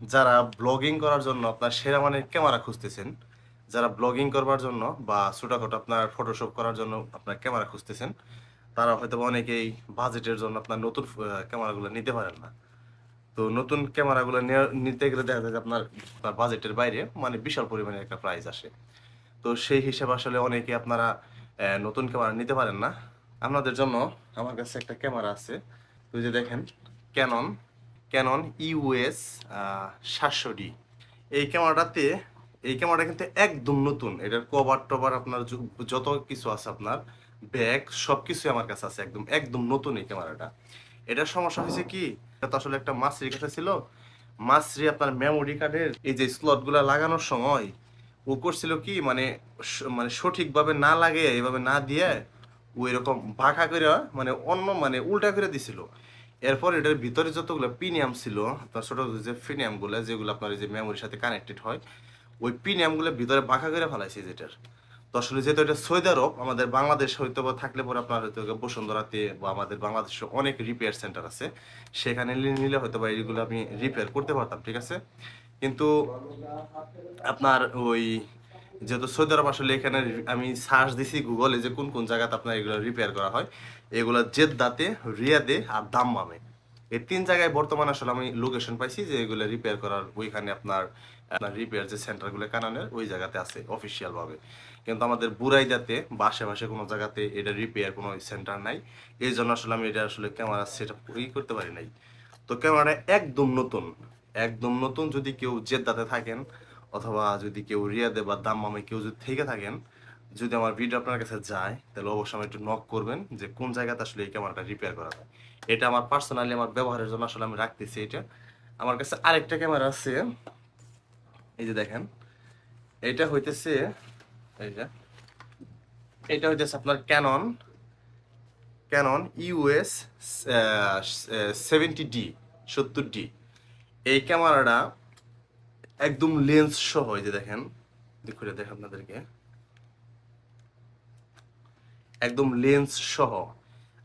যারা ব্লগিং করার জন্য আপনার সেরা মানের ক্যামেরা খুঁজতেছেন, যারা ব্লগিং করবার জন্য বা ছোটখাটো আপনার ফটোশপ করার জন্য আপনার ক্যামেরা খুঁজতেছেন, তারা হয়তো অনেকেই বাজেটের জন্য আপনার নতুন ক্যামেরাগুলো নিতে পারেন না। তো নতুন ক্যামেরাগুলো নিতে গেলে দেখা যায় আপনার আপনার বাজেটের বাইরে মানে বিশাল পরিমাণে একটা প্রাইস আসে। তো সেই হিসাবে আসলে অনেকে আপনারা নতুন ক্যামেরা নিতে পারেন না। আপনাদের জন্য আমার কাছে একটা ক্যামেরা আছে। তো যে দেখেন ক্যানন ক্যানন ইউএস সাতশো ডি এই ক্যামেরাটাতে এই ক্যামেরাটা কিন্তু একদম নতুন। এটার কভার টভার আপনার যত কিছু আছে আপনার ব্যাগ সব কিছু আমার কাছে আছে একদম একদম নতুন এই ক্যামেরাটা এটার সমস্যা হয়েছে কি, এটা তো আসলে একটা মাছরি কাছে ছিল। মাছরি আপনার মেমোরি কার্ডের এই যে স্লটগুলো লাগানোর সময়, ও করছিল কি মানে মানে সঠিকভাবে না লাগে এইভাবে না দিয়ে ও এরকম বাঁকা করে মানে অন্য মানে উল্টা করে দিছিল। এরপর এটার ভিতরে যতগুলো পিনিয়াম ছিল আপনার ছোট যে ফিনিয়ামগুলো যেগুলো আপনার যে মেমোরির সাথে কানেক্টেড হয়, ওই পিনিয়ামগুলো ভিতরে বাঁকা করে ফেলাইছে যেটার তো আসলে যেহেতু এটা সৌদি আরব আমাদের বাংলাদেশ হয়তো বা থাকলে পরে আপনার হয়তো বসুন্ধরাতে বা আমাদের বাংলাদেশে অনেক রিপেয়ার সেন্টার আছে। সেখানে নিলে হয়তো বা এইগুলো আমি রিপেয়ার করতে পারতাম, ঠিক আছে? কিন্তু আপনার ওই যেহেতু সৌদি আরব আসলে এখানে আমি সার্চ দিছি গুগলে যে কোন কোন জায়গাতে আপনার এগুলো রিপেয়ার করা হয়। এগুলো জেদ্দাতে, রিয়াদে আর দাম্মামে। এই তিন জায়গায় বর্তমানে আসলে আমি লোকেশন পাইছি যে এগুলো রিপেয়ার করার ওইখানে আপনার আপনার রিপেয়ার যে সেন্টারগুলো কানানের, ওই জায়গাতে আছে অফিসিয়াল ভাবে। কিন্তু আমাদের বুরাইদাতে বা আশেপাশে কোনো জায়গাতে এটা রিপেয়ার কোনো সেন্টার নাই। এই জন্য আসলে আমি এটা আসলে ক্যামেরা সেট আপ করতে পারি নাই। তো ক্যামেরাটা একদম নতুন একদম নতুন যদি কেউ জেদ্দাতে থাকেন অথবা যদি কেউ রিয়াদে বা দাম্মামে কেউ যদি থেকে থাকেন, যদি আমার ভিডিও আপনার কাছে যায়, তাহলে অবশ্যই আমার একটু নক করবেন যে কোন জায়গাতে আসলে এই ক্যামেরাটা রিপেয়ার করা যায়। এটা আমার পার্সোনালি আমার ব্যবহারের জন্য আসলে আমি রাখতেছি এটা। আমার কাছে আরেকটা ক্যামেরা আছে। এই যে দেখেন, এটা হইতেছে, এই যে, এটা হইতেছে আপনার Canon Canon US seventy D সত্তর ডি এই ক্যামেরাটা একদম লেন্স সহ এই যে দেখেন দেখুন দেখেন আপনাদেরকে। একদম লেন্স সহ।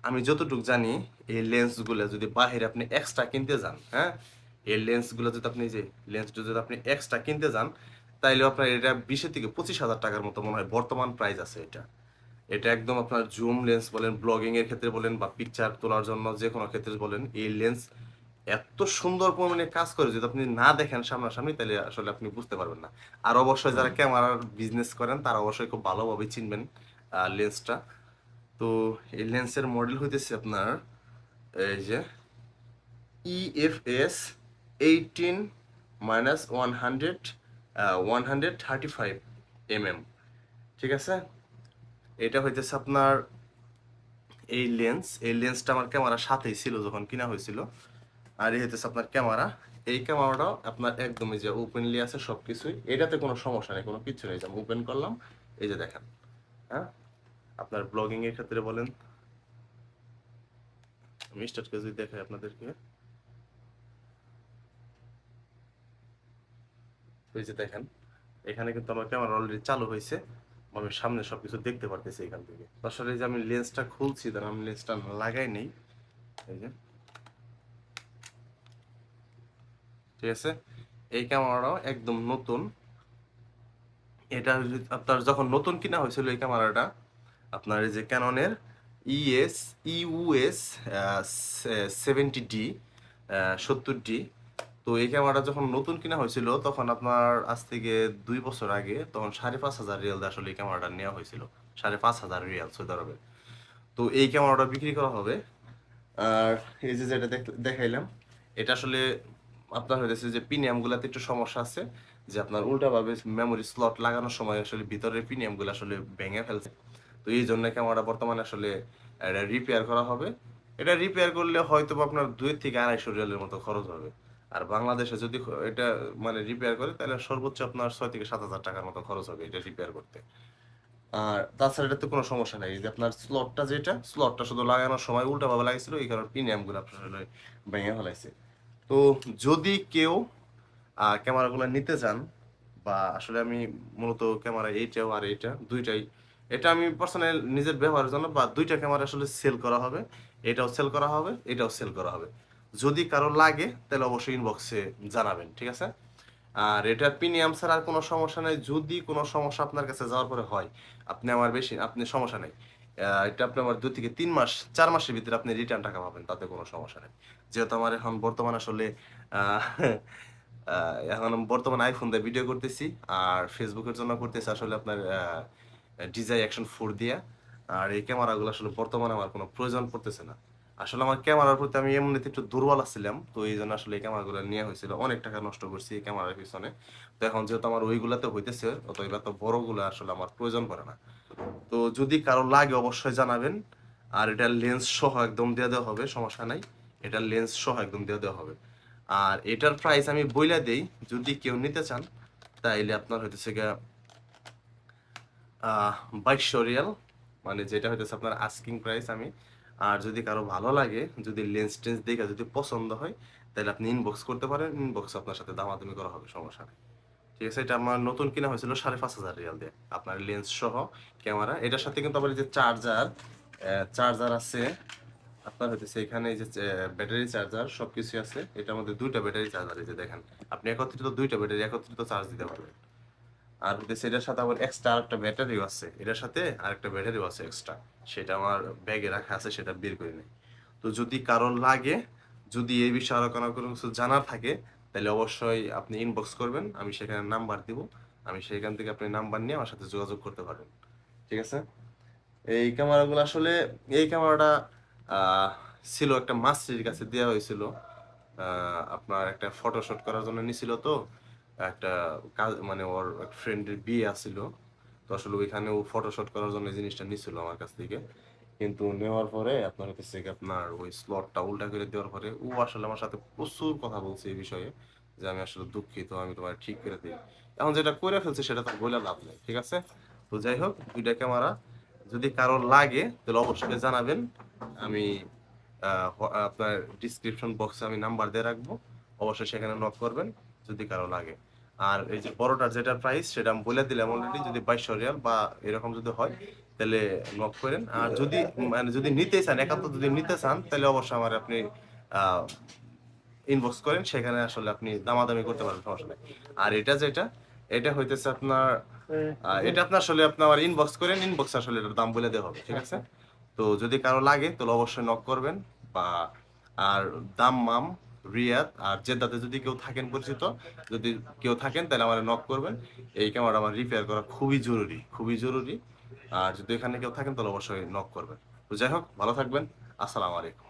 আমি যতটুকু জানি, এই লেন্সগুলো যদি বাইরে আপনি এক্সট্রা কিনতে যান হ্যাঁ? এই লেন্সগুলো যদি আপনি যে লেন্সটা যদি আপনি এক্সট্রা কিনতে যান, তাইলে আপনার এটা বিশের থেকে পঁচিশ হাজার টাকার মতো মনে হয় বর্তমান প্রাইস আছে এটা। এটা একদম আপনার জুম লেন্স বলেন ব্লগিং এর ক্ষেত্রে বলেন বা পিকচার তোলার জন্য যে কোনো ক্ষেত্রে বলেন, এই লেন্স এত সুন্দর পরিমাণে কাজ করে যদি আপনি না দেখেন সামনাসামনি তাহলে আসলে আপনি বুঝতে পারবেন না। আর অবশ্যই যারা ক্যামেরার বিজনেস করেন তারা অবশ্যই খুব ভালোভাবে চিনবেন লেন্সটা তো এই লেন্সের মডেল হইতেছে আপনার এই যে EFS eighteen minus one hundred one hundred thirty five MM ঠিক আছে? এটা হইতেছে আপনার এই লেন্স এই লেন্সটা আমার ক্যামেরার সাথেই ছিল যখন কিনা হয়েছিল। আর এই হইতেছে আপনার ক্যামেরা। এই ক্যামেরাটাও আপনার একদমই যে ওপেনলি আছে সব কিছুই এটাতে কোনো সমস্যা নেই, কোনো কিছু নেই। যে আমি ওপেন করলাম, এই যে দেখেন হ্যাঁ? আপনার ব্লগিং এর ক্ষেত্রে বলেন। আমি স্টার্ট করে যদি দেখাই আপনাদেরকে। এই যে দেখেন, এখানে কিন্তু আমার ক্যামেরা অলরেডি চালু হয়েছে। আমি সামনে সবকিছু দেখতে পারতেছি এখান থেকে। আসলে যে আমি লেন্সটা খুলছি তার আমি লেন্সটা লাগাই নেই। এই যে ঠিক আছে? এই ক্যামেরাটাও একদম নতুন। এটা আপনার যখন নতুন কিনা হয়েছিল এই ক্যামেরাটা আপনার এই যে ক্যাননের ইএস ইউএস সেভেন্টি ডি সত্তর ডি তো এই ক্যামেরাটা যখন নতুন কিনা হয়েছিল, তখন আপনার আজ থেকে দুই বছর আগে, তখন সাড়ে পাঁচ হাজার রিয়াল দিয়ে আসলে এই ক্যামেরাটা নেওয়া হয়েছিল। সাড়ে পাঁচ হাজার রিয়াল সৌদি আরবে তো এই ক্যামেরাটা বিক্রি করা হবে। আর এই যে যেটা দেখাইলাম, এটা আসলে আপনার হয়েছে যে পিনিয়ামগুলোতে একটু সমস্যা আছে, যে আপনার উল্টাভাবে মেমোরি স্লট লাগানোর সময় আসলে ভিতরের পিনিয়ামগুলো আসলে ভেঙে ফেলছে। তো এই জন্য ক্যামেরাটা বর্তমানে আসলে এটা রিপেয়ার করা হবে। এটা রিপেয়ার করলে হয়তো আপনার দুই থেকে আড়াইশো রিয়ালের মতো খরচ হবে। আর বাংলাদেশে যদি এটা মানে রিপেয়ার করে, তাহলে সর্বোচ্চ আপনার ছয় থেকে সাত হাজার টাকার মতো খরচ হবে এটা রিপেয়ার করতে। আর তাছাড়া এটাতে কোনো সমস্যা নেই যে আপনার স্লটটা যেটা স্লটটা শুধু লাগানোর সময় উল্টাভাবে লাগিয়েছিল, এই কারণে প্রিমিয়ামগুলো আপনার ভেঙে ফেলাইছে। তো যদি কেউ ক্যামেরাগুলো নিতে চান, বা আসলে আমি মূলত ক্যামেরা এইটাও আর এইটা, দুইটাই, এটা আমি পার্সোনাল নিজের ব্যবহারের জন্য, বা দুইটা ক্যামেরা আসলে সেল করা হবে, এটাও সেল করা হবে, এটাও সেল করা হবে। যদি কারও লাগে, তাহলে অবশ্যই ইনবক্সে জানাবেন, ঠিক আছে? আর এটার প্রিমিয়াম ছাড়া আর কোনো সমস্যা নেই, যদি কোনো সমস্যা আপনার কাছে যাওয়ার পরে হয়, আপনি আমার বেশি, আপনি সমস্যা নেই। এটা আপনি আমার দুই থেকে তিন মাস, চার মাসের ভিতরে আপনি রিটার্ন টাকা পাবেন, তাতে কোনো সমস্যা নেই। যেহেতু আমার এখন বর্তমান আসলে এখন বর্তমানে আইফোন দিয়ে ভিডিও করতেছি আর ফেসবুকের জন্য করতেছি আসলে আপনার ডিজাই অ্যাকশন ফোর দিয়া। আর এই ক্যামেরাগুলো আসলে বর্তমানে আমার কোনো প্রয়োজন পড়তেছে না। আসলে আমার ক্যামেরার প্রতি আমি এমনিতে একটু দুর্বল আসছিলাম তো এই জন্য আসলে এই ক্যামেরাগুলো নিয়ে হয়েছিল। অনেক টাকা নষ্ট করছি এই ক্যামেরার পিছনে। তো এখন যেহেতু আমার ওইগুলাতে হইতেছে, অত এবার তো বড়গুলো আসলে আমার প্রয়োজন পড়ে না। তো যদি কারও লাগে অবশ্যই জানাবেন, আর এটা লেন্স সহ একদম দিয়ে দেওয়া হবে, সমস্যা নাই। এটা লেন্স সহ একদম দিয়ে দেওয়া হবে। আর এটার প্রাইস আমি বইলা দেই, যদি কেউ নিতে চান, তাইলে আপনার হইতেছে গিয়া বাইশশো রিয়াল। মানে যেটা হইতেছে আপনার আস্কিং প্রাইস আমি। আর যদি কারও ভালো লাগে, যদি লেন্স টেন্স দেখে যদি পছন্দ হয় তাহলে আপনি ইনবক্স করতে পারেন। ইনবক্স আপনার সাথে দামাদামি করা হবে, সমস্যা নেই। ঠিক আছে, এটা আমার নতুন কিনা হয়েছিল সাড়ে পাঁচ হাজার রিয়াল দিয়ে। আপনার লেন্স সহ, ক্যামেরা। এটার সাথে কিন্তু আবার যে চার্জার চার্জার আছে আপনার হইতেছে এখানে এই যে ব্যাটারি চার্জার সব সবকিছু আছে। এটার মধ্যে দুইটা ব্যাটারি চার্জার, এই যে দেখেন। আপনি একত্রিত দুইটা ব্যাটারি, একত্রিত চার্জ দিতে পারবেন। আর হইতেছে এটার সাথে আবার এক্সট্রা আরেকটা ব্যাটারিও আছে। এটার সাথে আরেকটা ব্যাটারিও আছে এক্সট্রা সেটা আমার ব্যাগে রাখা আছে, সেটা বের করে নেই। তো যদি কারোর লাগে, যদি এই বিষয়ে আরও কোনো কোনো কিছু জানার থাকে, তাহলে অবশ্যই আপনি ইনবক্স করবেন, আমি সেখানে নাম্বার দিব। আমি সেখান থেকে আপনি নাম্বার নিয়ে আমার সাথে যোগাযোগ করতে পারবেন। ঠিক আছে? এই ক্যামেরাগুলো আসলে, এই ক্যামেরাটা ছিল একটা মাস্টারের কাছে দেওয়া হয়েছিল। আপনার একটা ফটো শুট করার জন্য নিছিল তো। একটা কাজ মানে ওর ফ্রেন্ডের বিয়ে আসছিল তো আসলে ওইখানে ও ফটো শুট করার জন্য জিনিসটা নিছিল আমার কাছ থেকে। কিন্তু নেওয়ার পরে আপনার হচ্ছে আপনার ওই স্লটটা উল্টা করে দেওয়ার পরে ও আসলে আমার সাথে প্রচুর কথা বলছে এই বিষয়ে, যে আমি আসলে দুঃখিত, আমি তোমার ঠিক করে দিই। এখন যেটা করে ফেলছে সেটা তো বলে লাভ নেই, ঠিক আছে? তো যাই হোক, দুইটা ক্যামেরা যদি কারোর লাগে, তাহলে অবশ্যই জানাবেন। আমি আপনার ডিসক্রিপশন বক্সে আমি নাম্বার দিয়ে রাখব। অবশ্যই সেখানে নক করবেন, যদি কারও লাগে। আর এই যে বড়টার যেটা প্রাইস সেটা আমি বলে দিলাম অলরেডি যদি বাইশশো রিয়াল বা এরকম যদি হয়, তাহলে নক করেন। আর যদি মানে যদি নিতে চান একান্ত যদি নিতে চান, তাহলে অবশ্যই আমার আপনি ইনবক্স করেন। সেখানে আসলে আপনি দামাদামি করতে পারবেন, সমস্যা নেই। আর এটা যেটা, এটা হইতেছে আপনার এটা আপনার আসলে আপনার ইনবক্স করেন ইনবক্স আসলে এটার দাম বলে দেওয়া হবে, ঠিক আছে? তো যদি কারও লাগে, তাহলে অবশ্যই নক করবেন, বা আর দাম মাম, রিয়াদ, আর জেদ্দাতে যদি কেউ থাকেন পরিচিত, যদি কেউ থাকেন, তাহলে আমার নক করবেন। এই ক্যামেরা আমার রিপেয়ার করা খুবই জরুরি খুবই জরুরি। আর যদি এখানে কেউ থাকেন, তাহলে অবশ্যই নক করবেন। তো যাই হোক, ভালো থাকবেন। আসসালামু আলাইকুম।